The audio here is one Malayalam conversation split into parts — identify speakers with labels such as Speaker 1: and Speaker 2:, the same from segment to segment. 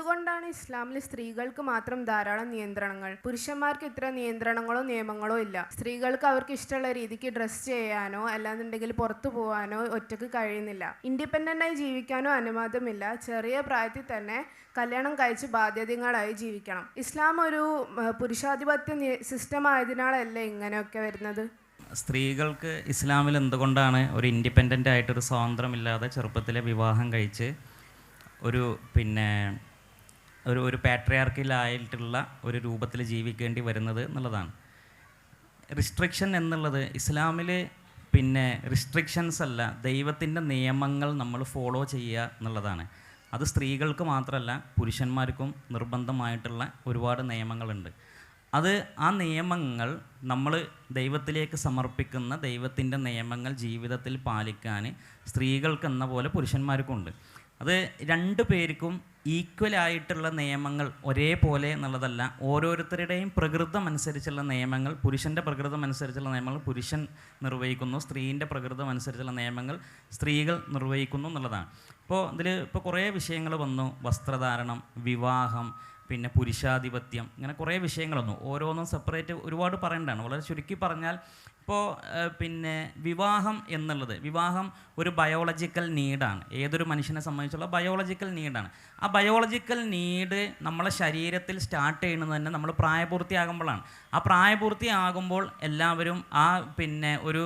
Speaker 1: എന്തുകൊണ്ടാണ് ഇസ്ലാമിൽ സ്ത്രീകൾക്ക് മാത്രം ധാരാളം നിയന്ത്രണങ്ങൾ? പുരുഷന്മാർക്ക് ഇത്ര നിയന്ത്രണങ്ങളോ നിയമങ്ങളോ ഇല്ല. സ്ത്രീകൾക്ക് അവർക്ക് ഇഷ്ടമുള്ള രീതിക്ക് ഡ്രസ് ചെയ്യാനോ അല്ലാന്നുണ്ടെങ്കിൽ പുറത്തു പോകാനോ ഒറ്റയ്ക്ക് കഴിയുന്നില്ല. ഇൻഡിപെൻഡന്റ് ആയി ജീവിക്കാനോ അനുവാദമില്ല. ചെറിയ പ്രായത്തിൽ തന്നെ കല്യാണം കഴിച്ച് ബാധ്യതകളായി ജീവിക്കണം. ഇസ്ലാം ഒരു പുരുഷാധിപത്യ സിസ്റ്റം ആയതിനാലല്ലേ ഇങ്ങനെയൊക്കെ വരുന്നത്?
Speaker 2: സ്ത്രീകൾക്ക് ഇസ്ലാമിൽ എന്തുകൊണ്ടാണ് ഒരു ഇൻഡിപെൻഡന്റ് ആയിട്ടൊരു സ്വാതന്ത്ര്യമില്ലാതെ ചെറുപ്പത്തിലെ വിവാഹം കഴിച്ച് ഒരു പിന്നെ ഒരു ഒരു പാട്രിയാർക്കിലായിട്ടുള്ള ഒരു രൂപത്തിൽ ജീവിക്കേണ്ടി വരുന്നത് എന്നുള്ളതാണ്. റിസ്ട്രിക്ഷൻ എന്നുള്ളത് ഇസ്ലാമിൽ പിന്നെ റിസ്ട്രിക്ഷൻസ് അല്ല ദൈവത്തിന്റെ നിയമങ്ങൾ നമ്മൾ ഫോളോ ചെയ്യുക എന്നുള്ളതാണ്. അത് സ്ത്രീകൾക്ക് മാത്രമല്ല പുരുഷന്മാർക്കും നിർബന്ധമായിട്ടുള്ള ഒരുപാട് നിയമങ്ങളുണ്ട്. അത് ആ നിയമങ്ങൾ നമ്മൾ ദൈവത്തിലേക്ക് സമർപ്പിക്കുന്ന ദൈവത്തിന്റെ നിയമങ്ങൾ ജീവിതത്തിൽ പാലിക്കാൻ സ്ത്രീകൾക്ക് എന്ന പോലെ പുരുഷന്മാർക്കുണ്ട് അത് രണ്ട് പേർക്കും ഈക്വൽ ആയിട്ടുള്ള നിയമങ്ങൾ ഒരേപോലെ എന്നുള്ളതല്ല. ഓരോരുത്തരുടെയും പ്രകൃതം അനുസരിച്ചുള്ള നിയമങ്ങൾ പുരുഷന്റെ പ്രകൃതം അനുസരിച്ചുള്ള നിയമങ്ങൾ പുരുഷൻ നിർവഹിക്കുന്നു സ്ത്രീന്റെ പ്രകൃതം അനുസരിച്ചുള്ള നിയമങ്ങൾ സ്ത്രീകൾ നിർവഹിക്കുന്നു എന്നുള്ളതാണ്. ഇപ്പോൾ ഇതിൽ ഇപ്പോൾ കുറേ വിഷയങ്ങൾ വന്നു. വസ്ത്രധാരണം വിവാഹം പിന്നെ പുരുഷാധിപത്യം ഇങ്ങനെ കുറേ വിഷയങ്ങൾ വന്നു. ഓരോന്നും സെപ്പറേറ്റ് ഒരുപാട് പറയേണ്ടതാണ്. വളരെ ചുരുക്കി പറഞ്ഞാൽ ഇപ്പോൾ പിന്നെ വിവാഹം എന്നുള്ളത് വിവാഹം ഒരു ബയോളജിക്കൽ നീഡാണ് ഏതൊരു മനുഷ്യനെ സംബന്ധിച്ചുള്ള ബയോളജിക്കൽ നീഡാണ് ആ ബയോളജിക്കൽ നീഡ് നമ്മളെ ശരീരത്തിൽ സ്റ്റാർട്ട് ചെയ്യുന്നത് തന്നെ നമ്മൾ പ്രായപൂർത്തിയാകുമ്പോഴാണ്. ആ പ്രായപൂർത്തിയാകുമ്പോൾ എല്ലാവരും ആ പിന്നെ ഒരു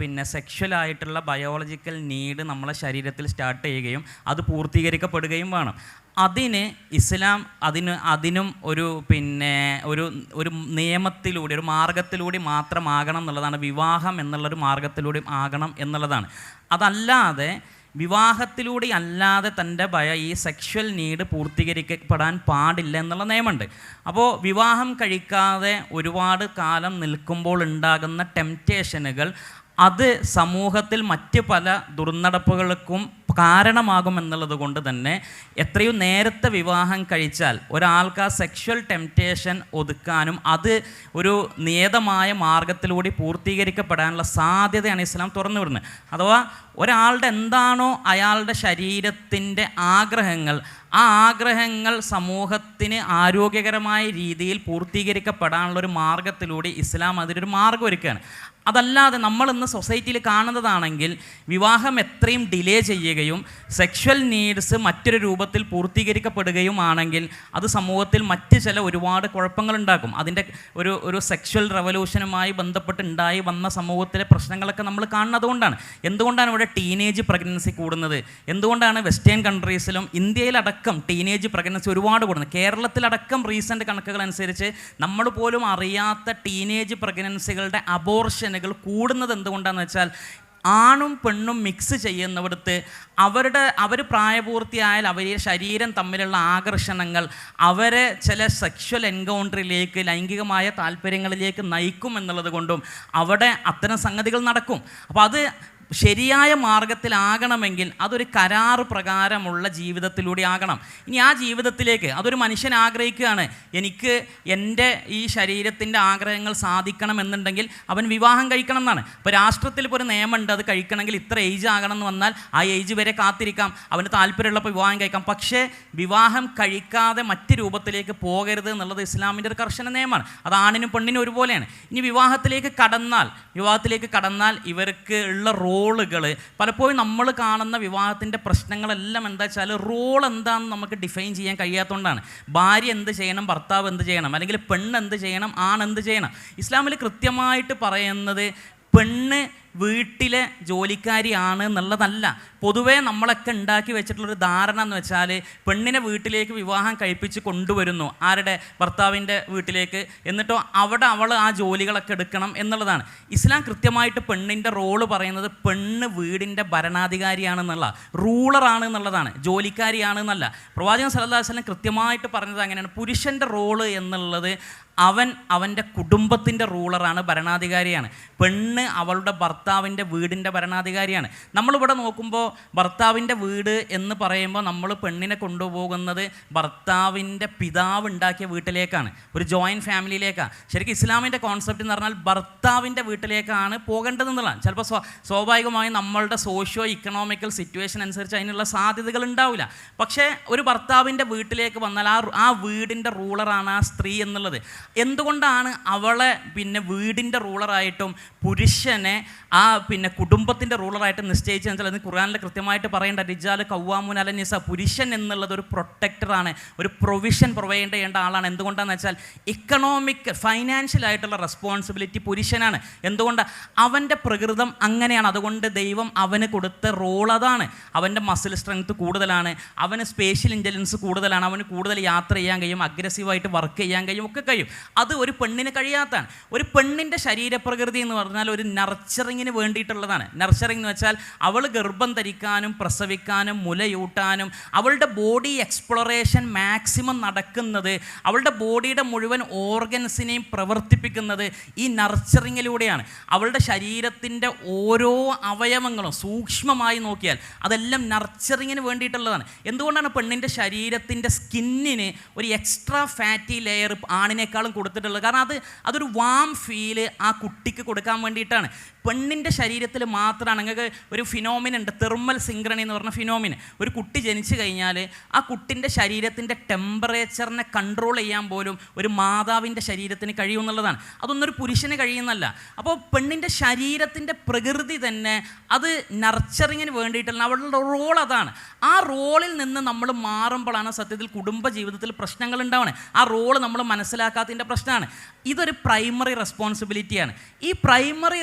Speaker 2: പിന്നെ സെക്ഷലായിട്ടുള്ള ബയോളജിക്കൽ നീഡ് നമ്മളെ ശരീരത്തിൽ സ്റ്റാർട്ട് ചെയ്യുകയും അത് പൂർത്തീകരിക്കപ്പെടുകയും വേണം. അതിന് ഇസ്ലാം അതിന് അതിനും ഒരു പിന്നെ ഒരു ഒരു നിയമത്തിലൂടെ ഒരു മാർഗത്തിലൂടെ മാത്രമാകണം എന്നുള്ളതാണ്. വിവാഹം എന്നുള്ളൊരു മാർഗത്തിലൂടെ ആകണം എന്നുള്ളതാണ്. അതല്ലാതെ വിവാഹത്തിലൂടെ അല്ലാതെ തന്റെ ഭയ ഈ സെക്ഷൽ നീഡ് പൂർത്തീകരിക്കപ്പെടാൻ പാടില്ല എന്നുള്ള നിയമമുണ്ട്. അപ്പോൾ വിവാഹം കഴിക്കാതെ ഒരുപാട് കാലം നിൽക്കുമ്പോൾ ഉണ്ടാകുന്ന ടെംപ്റ്റേഷനുകൾ അത് സമൂഹത്തിൽ മറ്റ് പല ദുർനടപ്പുകൾക്കും കാരണമാകുമെന്നുള്ളത് കൊണ്ട് തന്നെ എത്രയും നേരത്തെ വിവാഹം കഴിച്ചാൽ ഒരാൾക്ക് ആ സെക്ഷൽ ടെംപ്റ്റേഷൻ ഒതുക്കാനും അത് ഒരു നിയതമായ മാർഗത്തിലൂടെ പൂർത്തീകരിക്കപ്പെടാനുള്ള സാധ്യതയാണ് ഇസ്ലാം തുറന്നു വിടുന്നത്. അഥവാ ഒരാളുടെ എന്താണോ അയാളുടെ ശരീരത്തിന്റെ ആഗ്രഹങ്ങൾ ആ ആഗ്രഹങ്ങൾ സമൂഹത്തിന് ആരോഗ്യകരമായ രീതിയിൽ പൂർത്തീകരിക്കപ്പെടാനുള്ള ഒരു മാർഗത്തിലൂടെ ഇസ്ലാം അതിനൊരു മാർഗം ഒരുക്കുകയാണ്. അതല്ലാതെ നമ്മൾ ഇന്ന് സൊസൈറ്റിയിൽ കാണുന്നതാണെങ്കിൽ വിവാഹം എത്രയും ഡിലേ ചെയ്യുകയും സെക്ഷൽ നീഡ്സ് മറ്റൊരു രൂപത്തിൽ പൂർത്തീകരിക്കപ്പെടുകയും ആണെങ്കിൽ അത് സമൂഹത്തിൽ മറ്റ് ചില ഒരുപാട് കുഴപ്പങ്ങളുണ്ടാക്കും അതിന്റെ ഒരു ഒരു സെക്ഷൽ റവല്യൂഷനുമായി ബന്ധപ്പെട്ട് ഉണ്ടായി വന്ന സമൂഹത്തിലെ പ്രശ്നങ്ങളൊക്കെ നമ്മൾ കാണുന്നതുകൊണ്ടാണ് എന്തുകൊണ്ടാണ് ഇവിടെ ടീനേജ് പ്രഗ്നൻസി കൂടുന്നത്? എന്തുകൊണ്ടാണ് വെസ്റ്റേൺ കൺട്രീസിലും ഇന്ത്യയിലടക്കം ടീനേജ് പ്രഗ്നൻസി ഒരുപാട് കൂടുന്നത്? കേരളത്തിലടക്കം റീസെന്റ് കണക്കുകൾ അനുസരിച്ച് നമ്മൾ പോലും അറിയാത്ത ടീനേജ് പ്രഗ്നൻസികളുടെ അബോർഷനുകൾ കൂടുന്നത് എന്തുകൊണ്ടാണെന്ന് വെച്ചാൽ ആണും പെണ്ണും മിക്സ് ചെയ്യുന്നിടത്ത് അവരുടെ അവർ പ്രായപൂർത്തിയായാൽ അവരുടെ ശരീരം തമ്മിലുള്ള ആകർഷണങ്ങൾ അവരെ ചില സെക്ഷൽ എൻകൗണ്ടറിലേക്ക് ലൈംഗികമായ താല്പര്യങ്ങളിലേക്ക് നയിക്കും എന്നുള്ളത് കൊണ്ടും അവിടെ അത്തരം സംഗതികൾ നടക്കും. അപ്പോൾ അത് ശരിയായ മാർഗത്തിലാകണമെങ്കിൽ അതൊരു കരാറ് പ്രകാരമുള്ള ജീവിതത്തിലൂടെ ആകണം. ഇനി ആ ജീവിതത്തിലേക്ക് അതൊരു മനുഷ്യൻ ആഗ്രഹിക്കുകയാണ്. എനിക്ക് എന്റെ ഈ ശരീരത്തിന്റെ ആഗ്രഹങ്ങൾ സാധിക്കണം എന്നുണ്ടെങ്കിൽ അവൻ വിവാഹം കഴിക്കണം എന്നാണ്. ഇപ്പോൾ രാഷ്ട്രത്തിൽ ഇപ്പോൾ ഒരു നിയമമുണ്ട് അത് കഴിക്കണമെങ്കിൽ ഇത്ര ഏജ് ആകണം എന്ന് വന്നാൽ ആ ഏജ് വരെ കാത്തിരിക്കാം. അവന് താല്പര്യമുള്ളപ്പോൾ വിവാഹം കഴിക്കാം. പക്ഷേ വിവാഹം കഴിക്കാതെ മറ്റ് രൂപത്തിലേക്ക് പോകരുത് എന്നുള്ളത് ഇസ്ലാമിന്റെ ഒരു കർശന നിയമമാണ്. അത് ആണിനും പെണ്ണിനും ഒരുപോലെയാണ്. ഇനി വിവാഹത്തിലേക്ക് കടന്നാൽ വിവാഹത്തിലേക്ക് കടന്നാൽ ഇവർക്ക് ഉള്ള റോളുകൾ പലപ്പോഴും നമ്മൾ കാണുന്ന വിവാഹത്തിന്റെ പ്രശ്നങ്ങളെല്ലാം എന്താ വെച്ചാൽ റോൾ എന്താണെന്ന് നമുക്ക് ഡിഫൈൻ ചെയ്യാൻ കഴിയാത്തതുകൊണ്ടാണ്. ഭാര്യ എന്ത് ചെയ്യണം ഭർത്താവ് എന്ത് ചെയ്യണം അല്ലെങ്കിൽ പെണ്ണ് എന്ത് ചെയ്യണം ആണെന്ത് ചെയ്യണം. ഇസ്ലാമിൽ കൃത്യമായിട്ട് പറയുന്നത് പെണ്ണ് വീട്ടിലെ ജോലിക്കാരിയാണ് എന്നുള്ളതല്ല. പൊതുവേ നമ്മളൊക്കെ ഉണ്ടാക്കി വെച്ചിട്ടുള്ളൊരു ധാരണ എന്ന് വെച്ചാൽ പെണ്ണിനെ വീട്ടിലേക്ക് വിവാഹം കഴിപ്പിച്ച് കൊണ്ടുവരുന്നു. ആരുടെ? ഭർത്താവിന്റെ വീട്ടിലേക്ക്. എന്നിട്ടോ അവിടെ അവൾ ആ ജോലികളൊക്കെ എടുക്കണം എന്നുള്ളതാണ്. ഇസ്ലാം കൃത്യമായിട്ട് പെണ്ണിന്റെ റോൾ പറയുന്നത് പെണ്ണ് വീടിന്റെ ഭരണാധികാരിയാണെന്നുള്ള റൂളറാണ് എന്നുള്ളതാണ്. ജോലിക്കാരിയാണ് എന്നല്ല. പ്രവാചകൻ അലൈഹി കൃത്യമായിട്ട് പറഞ്ഞത് അങ്ങനെയാണ്. പുരുഷന്റെ റോൾ എന്നുള്ളത് അവൻ അവന്റെ കുടുംബത്തിന്റെ റൂളറാണ് ഭരണാധികാരിയാണ്. പെണ്ണ് അവളുടെ ഭർത്താവ് ഭർത്താവിന്റെ വീടിന്റെ ഭരണാധികാരിയാണ്. നമ്മളിവിടെ നോക്കുമ്പോൾ ഭർത്താവിന്റെ വീട് എന്ന് പറയുമ്പോൾ നമ്മൾ പെണ്ണിനെ കൊണ്ടുപോകുന്നത് ഭർത്താവിന്റെ പിതാവ് ഉണ്ടാക്കിയ വീട്ടിലേക്കാണ്. ഒരു ജോയിന്റ് ഫാമിലിയിലേക്കാണ് ശരിക്കും ഇസ്ലാമിന്റെ കോൺസെപ്റ്റ് എന്ന് പറഞ്ഞാൽ ഭർത്താവിന്റെ വീട്ടിലേക്കാണ് പോകേണ്ടതെന്നുള്ളതാണ്. ചിലപ്പോൾ സ്വ സ്വാഭാവികമായി നമ്മളുടെ സോഷ്യോ ഇക്കണോമിക്കൽ സിറ്റുവേഷൻ അനുസരിച്ച് അതിനുള്ള സാധ്യതകൾ ഉണ്ടാവില്ല. പക്ഷേ ഒരു ഭർത്താവിന്റെ വീട്ടിലേക്ക് വന്നാൽ ആ ആ വീടിന്റെ റൂളറാണ് ആ സ്ത്രീ എന്നുള്ളത്. എന്തുകൊണ്ടാണ് അവളെ പിന്നെ വീടിന്റെ റൂളറായിട്ടും പുരുഷനെ ആ പിന്നെ കുടുംബത്തിന്റെ റൂളറായിട്ട് നിശ്ചയിച്ചു വെച്ചാൽ അത് ഖുർആാനിൽ കൃത്യമായിട്ട് പറയേണ്ട റിജാൽ കൗവാമുൻ അല നിസ പുരുഷൻ എന്നുള്ളത് ഒരു പ്രൊട്ടക്ടറാണ് ഒരു പ്രൊവിഷൻ പ്രൊവൈഡ് ചെയ്യേണ്ട ആളാണ്. എന്തുകൊണ്ടാണെന്ന് വെച്ചാൽ ഇക്കണോമിക് ഫൈനാൻഷ്യൽ ആയിട്ടുള്ള റെസ്പോൺസിബിലിറ്റി പുരുഷനാണ്. എന്തുകൊണ്ട്? അവന്റെ പ്രകൃതം അങ്ങനെയാണ്. അതുകൊണ്ട് ദൈവം അവന് കൊടുത്ത റോൾ അതാണ്. അവന്റെ മസിൽ സ്ട്രെങ്ത് കൂടുതലാണ്. അവന് സ്പേഷ്യൽ ഇന്റലിജൻസ് കൂടുതലാണ്. അവന് കൂടുതൽ യാത്ര ചെയ്യാൻ കഴിയും അഗ്രസീവായിട്ട് വർക്ക് ചെയ്യാൻ കഴിയും ഒക്കെ കഴിയും. അത് ഒരു പെണ്ണിന് കഴിയാത്തതാണ്. ഒരു പെണ്ണിന്റെ ശരീരപ്രകൃതി എന്ന് പറഞ്ഞാൽ ഒരു നർച്ചറിങ്ങിന് വേണ്ടിയിട്ടുള്ളതാണ്. നർച്ചറിങ് എന്ന് വെച്ചാൽ അവൾ ഗർഭം ധരിക്കാനും പ്രസവിക്കാനും മുലയൂട്ടാനും അവളുടെ ബോഡി എക്സ്പ്ലോറേഷൻ മാക്സിമം നടക്കുന്നത് അവളുടെ ബോഡിയുടെ മുഴുവൻ ഓർഗൻസിനെയും പ്രവർത്തിപ്പിക്കുന്നത് ഈ നർച്ചറിങ്ങിലൂടെയാണ് അവളുടെ ശരീരത്തിന്റെ ഓരോ അവയവങ്ങളും സൂക്ഷ്മമായി നോക്കിയാൽ അതെല്ലാം നർച്ചറിങ്ങിന് വേണ്ടിയിട്ടുള്ളതാണ്. എന്തുകൊണ്ടാണ് പെണ്ണിന്റെ ശരീരത്തിന്റെ സ്കിന്നിന് ഒരു എക്സ്ട്രാ ഫാറ്റി ലെയർ ആണിനേക്കാളും കൊടുത്തിട്ടുള്ളത്? കാരണം അത് അതൊരു വാം ഫീൽ ആ കുട്ടിക്ക് കൊടുക്കാൻ വേണ്ടിയിട്ടാണ്. പെണ്ണിന്റെ ശരീരത്തിൽ മാത്രമാണ് നിങ്ങൾക്ക് ഒരു ഫിനോമിൻ ഉണ്ട്. തെർമൽ സിങ്ക്രണി എന്ന് പറഞ്ഞ ഫിനോമിൻ ഒരു കുട്ടി ജനിച്ചു കഴിഞ്ഞാൽ ആ കുട്ടിന്റെ ശരീരത്തിന്റെ ടെമ്പറേച്ചറിനെ കൺട്രോൾ ചെയ്യാൻ പോലും ഒരു മാതാവിന്റെ ശരീരത്തിന് കഴിയുമെന്നുള്ളതാണ് അതൊന്നൊരു പുരുഷന് കഴിയുന്നല്ല. അപ്പോൾ പെണ്ണിന്റെ ശരീരത്തിന്റെ പ്രകൃതി തന്നെ അത് നർച്ചറിങ്ങിന് വേണ്ടിയിട്ടുള്ള അവളുടെ റോൾ അതാണ്. ആ റോളിൽ നിന്ന് നമ്മൾ മാറുമ്പോഴാണ് സത്യത്തിൽ കുടുംബ ജീവിതത്തിൽ പ്രശ്നങ്ങൾ ഉണ്ടാവുന്നത് ആ റോൾ നമ്മൾ മനസ്സിലാക്കാത്തതിന്റെ പ്രശ്നമാണ്. ഇതൊരു പ്രൈമറി റെസ്പോൺസിബിലിറ്റിയാണ് ഈ പ്രൈമറി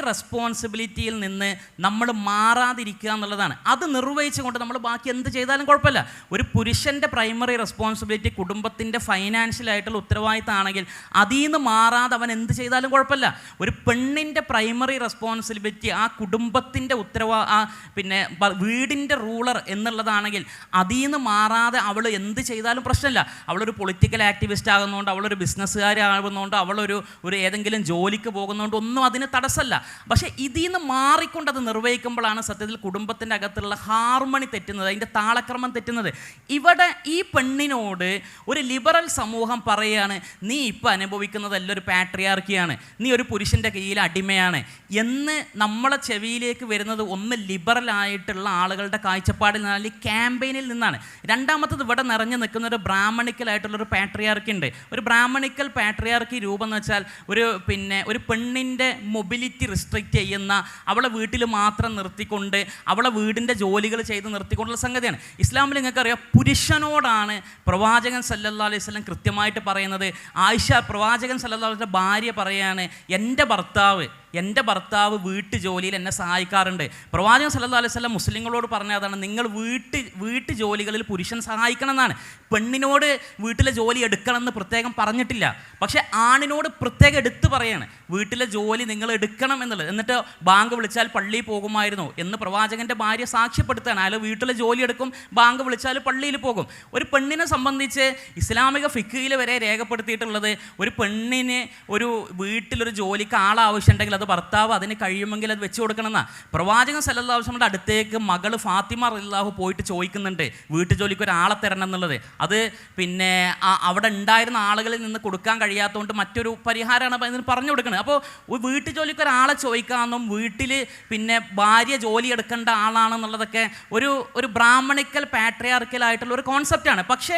Speaker 2: റെസ്പോൺസിബിലിറ്റിയിൽ നിന്ന് നമ്മൾ മാറാതിരിക്കുക എന്നുള്ളതാണ്. അത് നിർവഹിച്ചുകൊണ്ട് നമ്മൾ ബാക്കി എന്ത് ചെയ്താലും കുഴപ്പമില്ല. ഒരു പുരുഷന്റെ പ്രൈമറി റെസ്പോൺസിബിലിറ്റി കുടുംബത്തിന്റെ ഫൈനാൻഷ്യൽ ആയിട്ടുള്ള ഉത്തരവാദിത്തമാണെങ്കിൽ അതിൽ നിന്ന് മാറാതെ അവൻ എന്ത് ചെയ്താലും കുഴപ്പമില്ല. ഒരു പെണ്ണിന്റെ പ്രൈമറി റെസ്പോൺസിബിലിറ്റി ആ കുടുംബത്തിന്റെ ഉത്തരവാ ആ പിന്നെ വീടിന്റെ റൂളർ എന്നുള്ളതാണെങ്കിൽ അതിൽ നിന്ന് മാറാതെ അവൾ എന്ത് ചെയ്താലും പ്രശ്നമില്ല. അവളൊരു പൊളിറ്റിക്കൽ ആക്ടിവിസ്റ്റ് ആകുന്നതുകൊണ്ട് അവളൊരു ബിസിനസ്സുകാരാകുന്നതുകൊണ്ട് അവളൊരു ഒരു ഏതെങ്കിലും ജോലിക്ക് പോകുന്നതുകൊണ്ട് ഒന്നും അതിന് തടസ്സമല്ല. പക്ഷേ ഇതിൽ നിന്ന് മാറിക്കൊണ്ട് അത് നിർവഹിക്കുമ്പോഴാണ് സത്യത്തിൽ കുടുംബത്തിന്റെ അകത്തുള്ള ഹാർമണി തെറ്റുന്നത് അതിന്റെ താളക്രമം തെറ്റുന്നത്. ഇവിടെ ഈ പെണ്ണിനോട് ഒരു ലിബറൽ സമൂഹം പറയുകയാണ് നീ ഇപ്പോൾ അനുഭവിക്കുന്നതല്ല ഒരു പാട്രിയാർക്കിയാണ് നീ ഒരു പുരുഷന്റെ കയ്യിൽ അടിമയാണ് എന്ന് നമ്മളെ ചെവിയിലേക്ക് വരുന്നത് ഒന്ന് ലിബറൽ ആയിട്ടുള്ള ആളുകളുടെ കാഴ്ചപ്പാടിൽ നിന്നാൽ ഈ ക്യാമ്പയിനിൽ നിന്നാണ്. രണ്ടാമത്തത് ഇവിടെ നിറഞ്ഞു നിൽക്കുന്ന ഒരു ബ്രാഹ്മണിക്കലായിട്ടുള്ളൊരു പാട്രിയാർക്കി ഉണ്ട്. ഒരു ബ്രാഹ്മണിക്കൽ പാട്രിയാർക്കി രൂപം എന്ന് വെച്ചാൽ ഒരു പിന്നെ ഒരു പെണ്ണിന്റെ മൊബിലിറ്റി റിസ്ട്രിക്റ്റ് ചെയ്യുന്ന അവളെ വീട്ടിൽ മാത്രം നിർത്തിക്കൊണ്ട് അവളെ വീടിന്റെ ജോലികൾ ചെയ്ത് നിർത്തിക്കൊണ്ടുള്ള സംഗതിയാണ്. ഇസ്ലാമിൽ നിങ്ങൾക്കറിയാം പുരുഷനോടാണ് പ്രവാചകൻ സല്ലല്ലാ അലൈഹി സ്വലം കൃത്യമായിട്ട് പറയുന്നത്. ആയിഷ പ്രവാചകൻ സല്ലല്ലാഹു അലൈഹി ഭാര്യ പറയാണ് എന്റെ ഭർത്താവ് എന്റെ ഭർത്താവ് വീട്ടു ജോലിയിൽ എന്നെ സഹായിക്കാറുണ്ട്. പ്രവാചകൻ സല്ലല്ലാഹു അലൈഹി വസല്ലം മുസ്ലിങ്ങളോട് പറഞ്ഞതാണ് നിങ്ങൾ വീട്ട് വീട്ടു ജോലികളിൽ പുരുഷൻ സഹായിക്കണം എന്നാണ് പെണ്ണിനോട് വീട്ടിലെ ജോലി എടുക്കണമെന്ന് പ്രത്യേകം പറഞ്ഞിട്ടില്ല. പക്ഷേ ആണിനോട് പ്രത്യേകം എടുത്തു പറയാണ് വീട്ടിലെ ജോലി നിങ്ങൾ എടുക്കണം എന്നുള്ളത്. എന്നിട്ട് ബാങ്ക് വിളിച്ചാൽ പള്ളിയിൽ പോകുമായിരുന്നു എന്ന് പ്രവാചകന്റെ ഭാര്യ സാക്ഷ്യപ്പെടുത്തുകയാണ്. അയാൾ വീട്ടിലെ ജോലി എടുക്കും ബാങ്ക് വിളിച്ചാൽ പള്ളിയിൽ പോകും. ഒരു പെണ്ണിനെ സംബന്ധിച്ച് ഇസ്ലാമിക ഫിക്കയിൽ വരെ രേഖപ്പെടുത്തിയിട്ടുള്ളത് ഒരു പെണ്ണിന് ഒരു വീട്ടിലൊരു ജോലിക്ക് ആളാവശ്യമുണ്ടെങ്കിൽ അത് ഭർത്താവ് അതിന് കഴിയുമെങ്കിൽ അത് വെച്ച് കൊടുക്കണമെന്നാ. പ്രവാചകൻ സല്ലാസ്ലമിന്റെ അടുത്തേക്ക് മകൾ ഫാത്തിമ റല്ലാഹു പോയിട്ട് ചോദിക്കുന്നുണ്ട് വീട്ടു ജോലിക്ക് ഒരാളെ തരണം എന്നുള്ളത്. അത് പിന്നെ അവിടെ ഉണ്ടായിരുന്ന ആളുകളിൽ നിന്ന് കൊടുക്കാൻ കഴിയാത്തതുകൊണ്ട് മറ്റൊരു പരിഹാരമാണ് ഇതിന് പറഞ്ഞു കൊടുക്കുന്നത് അപ്പോൾ വീട്ടു ജോലിക്ക് ഒരാളെ ചോദിക്കാമെന്നും വീട്ടിൽ പിന്നെ ഭാര്യ ജോലി എടുക്കേണ്ട ആളാണെന്നുള്ളതൊക്കെ ഒരു ഒരു ബ്രാഹ്മണിക്കൽ പാട്രിയാർക്കൽ ആയിട്ടുള്ള ഒരു കോൺസെപ്റ്റാണ്. പക്ഷേ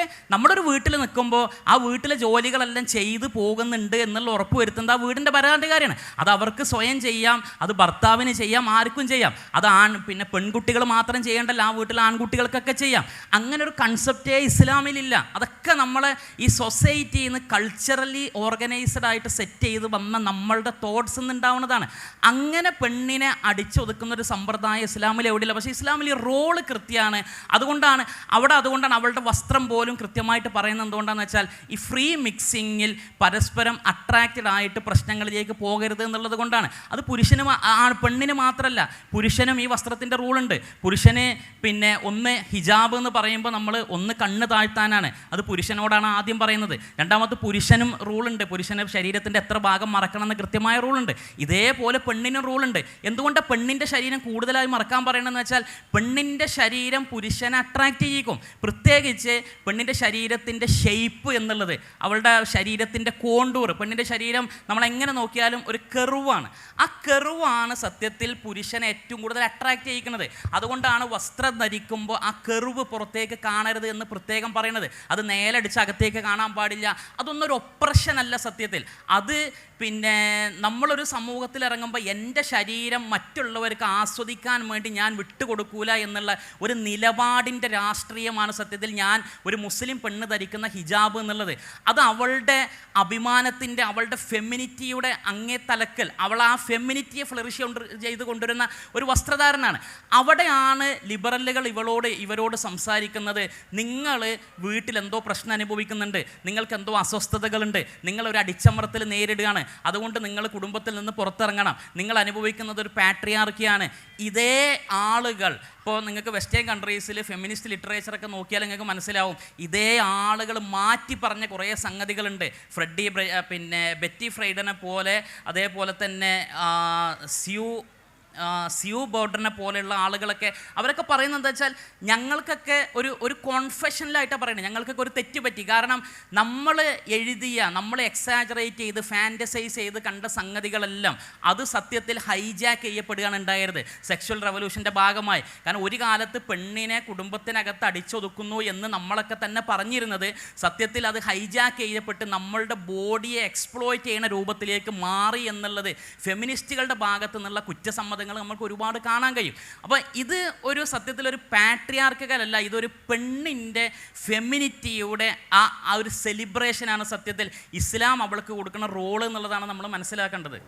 Speaker 2: ഒരു വീട്ടിൽ നിൽക്കുമ്പോൾ ആ വീട്ടിലെ ജോലികളെല്ലാം ചെയ്തു പോകുന്നുണ്ട് എന്നുള്ള ഉറപ്പ് വരുത്തുന്നത് ആ വീടിന്റെ ഭരണാധികാരിയാണ്. അത് അവർക്ക് സ്വയം ചെയ്യാം അത് ഭർത്താവിന് ചെയ്യാം ആർക്കും ചെയ്യാം. അത് ആൺ പിന്നെ പെൺകുട്ടികൾ മാത്രം ചെയ്യേണ്ടല്ല ആ വീട്ടിൽ ആൺകുട്ടികൾക്കൊക്കെ ചെയ്യാം. അങ്ങനെ ഒരു കൺസെപ്റ്റേ ഇസ്ലാമിലില്ല. അതൊക്കെ നമ്മളെ ഈ സൊസൈറ്റിയിൽ നിന്ന് കൾച്ചറലി ഓർഗനൈസ്ഡ് ആയിട്ട് സെറ്റ് ചെയ്ത് വന്ന നമ്മളുടെ തോട്ട്സ് നിന്നുണ്ടാവുന്നതാണ് അങ്ങനെ പെണ്ണിനെ അടിച്ചൊതുക്കുന്ന ഒരു സമ്പ്രദായം ഇസ്ലാമിൽ എവിടെയില്ല. പക്ഷേ ഇസ്ലാമിൽ ഈ റോൾ കൃത്യമാണ് അതുകൊണ്ടാണ് അവിടെ അതുകൊണ്ടാണ് അവളുടെ വസ്ത്രം പോലും കൃത്യമായിട്ട് പറയുന്നത് എന്തുകൊണ്ടാണെന്ന് വെച്ചാൽ ഈ ഫ്രീ മിക്സിങ്ങിൽ പരസ്പരം അട്രാക്റ്റഡ് ആയിട്ട് പ്രശ്നങ്ങളിലേക്ക് പോകരുത് എന്നുള്ളത് കൊണ്ടാണ്. റൂളാണ് അത് പുരുഷന് പെണ്ണിന് മാത്രമല്ല പുരുഷനും ഈ വസ്ത്രത്തിന്റെ റൂളുണ്ട്. പുരുഷന് പിന്നെ ഒന്ന് ഹിജാബ് എന്ന് പറയുമ്പോൾ നമ്മൾ ഒന്ന് കണ്ണ് താഴ്ത്താനാണ്. അത് പുരുഷനോടാണ് ആദ്യം പറയുന്നത്. രണ്ടാമത് പുരുഷനും റൂളുണ്ട്. പുരുഷന് ശരീരത്തിന്റെ എത്ര ഭാഗം മറക്കണം എന്ന് കൃത്യമായ റൂളുണ്ട്. ഇതേപോലെ പെണ്ണിനും റൂളുണ്ട്. എന്തുകൊണ്ട് പെണ്ണിന്റെ ശരീരം കൂടുതലായി മറക്കാൻ പറയണമെന്ന് വെച്ചാൽ പെണ്ണിന്റെ ശരീരം പുരുഷനെ അട്രാക്റ്റ് ചെയ്യിക്കും. പ്രത്യേകിച്ച് പെണ്ണിന്റെ ശരീരത്തിന്റെ ഷെയ്പ്പ് എന്നുള്ളത്. അവളുടെ ശരീരത്തിന്റെ കോണ്ടൂർ പെണ്ണിന്റെ ശരീരം നമ്മൾ എങ്ങനെ നോക്കിയാലും ഒരു കെറുവാണ് ആ കെറുവാണ് സത്യത്തിൽ പുരുഷനെ ഏറ്റവും കൂടുതൽ അട്രാക്റ്റ് ചെയ്യിക്കുന്നത്. അതുകൊണ്ടാണ് വസ്ത്രം ധരിക്കുമ്പോൾ ആ കെറുവ് പുറത്തേക്ക് കാണരുത് എന്ന് പ്രത്യേകം പറയുന്നത്. അത് നേലടിച്ച് അകത്തേക്ക് കാണാൻ പാടില്ല. അതൊന്നൊരു ഒപ്രഷൻ അല്ല സത്യത്തിൽ. അത് പിന്നെ നമ്മളൊരു സമൂഹത്തിൽ ഇറങ്ങുമ്പോൾ എന്റെ ശരീരം മറ്റുള്ളവർക്ക് ആസ്വദിക്കാൻ വേണ്ടി ഞാൻ വിട്ടുകൊടുക്കൂല എന്നുള്ള ഒരു നിലപാടിന്റെ രാഷ്ട്രീയമാണ് സത്യത്തിൽ ഞാൻ ഒരു മുസ്ലിം പെണ്ണ് ധരിക്കുന്ന ഹിജാബ് എന്നുള്ളത്. അത് അവളുടെ അഭിമാനത്തിന്റെ അവളുടെ ഫെമിനിറ്റിയുടെ അങ്ങേ തലക്കൽ അവൾ ആ ഫെമിനിറ്റിയെ ഫ്ലറിഷ് കൊണ്ട് ചെയ്ത് കൊണ്ടുവരുന്ന ഒരു വസ്ത്രധാരണമാണ് അവിടെയാണ് ലിബറലുകൾ ഇവളോട് ഇവരോട് സംസാരിക്കുന്നത്. നിങ്ങൾ വീട്ടിൽ എന്തോ പ്രശ്നം അനുഭവിക്കുന്നുണ്ട്. നിങ്ങൾക്ക് എന്തോ അസ്വസ്ഥതകളുണ്ട്. നിങ്ങൾ ഒരു അടിച്ചമർത്തൽ നേരിടുകയാണ്. അതുകൊണ്ട് നിങ്ങൾ കുടുംബത്തിൽ നിന്ന് പുറത്തിറങ്ങണം. നിങ്ങൾ അനുഭവിക്കുന്നത് ഒരു പാട്രിയാർക്കിയാണ് ഇതേ ആളുകൾ ഇപ്പോൾ നിങ്ങൾക്ക് വെസ്റ്റേൺ കൺട്രീസിൽ ഫെമിനിസ്റ്റ് ലിറ്ററേച്ചറൊക്കെ നോക്കിയാൽ നിങ്ങൾക്ക് മനസ്സിലാവും. ഇതേ ആളുകൾ മാറ്റി പറഞ്ഞ കുറേ സംഗതികളുണ്ട്. ഫ്രെഡി പിന്നെ ബെറ്റി ഫ്രൈഡനെ പോലെ അതേപോലെ തന്നെ സ്യൂ സ്യൂ ബോർഡറിനെ പോലെയുള്ള ആളുകളൊക്കെ അവരൊക്കെ പറയുന്നത് എന്താ വെച്ചാൽ ഞങ്ങൾക്കൊക്കെ ഒരു ഒരു കോൺഫെഷനിലായിട്ടാണ് പറയുന്നത്. ഞങ്ങൾക്കൊക്കെ ഒരു തെറ്റ് പറ്റി കാരണം നമ്മൾ എഴുതിയ നമ്മൾ എക്സാജറേറ്റ് ചെയ്ത് ഫാന്റസൈസ് ചെയ്ത് കണ്ട സംഗതികളെല്ലാം അത് സത്യത്തിൽ ഹൈജാക്ക് ചെയ്യപ്പെടുകയാണ് ഉണ്ടായത്. സെക്ഷൽ റെവല്യൂഷന്റെ ഭാഗമായി. കാരണം ഒരു കാലത്ത് പെണ്ണിനെ കുടുംബത്തിനകത്ത് അടിച്ചൊതുക്കുന്നു എന്ന് നമ്മളൊക്കെ തന്നെ പറഞ്ഞിരുന്നത് സത്യത്തിൽ അത് ഹൈജാക്ക് ചെയ്യപ്പെട്ട് നമ്മളുടെ ബോഡിയെ എക്സ്പ്ലോയിറ്റ് ചെയ്യുന്ന രൂപത്തിലേക്ക് മാറി എന്നുള്ളത് ഫെമിനിസ്റ്റുകളുടെ ഭാഗത്തു നിന്നുള്ള കുറ്റസമ്മതങ്ങൾ നമുക്ക് ഒരുപാട് കാണാൻ കഴിയും. അപ്പോൾ ഇത് ഒരു സത്യത്തിൽ ഒരു പാട്രിയാർക്കലല്ല ഇതൊരു പെണ്ണിന്റെ ഫെമിനിറ്റിയുടെ ആ ആ ഒരു സെലിബ്രേഷനാണ് സത്യത്തിൽ ഇസ്ലാം അവൾക്ക് കൊടുക്കുന്ന റോൾ എന്നുള്ളതാണ് നമ്മൾ മനസ്സിലാക്കേണ്ടത്.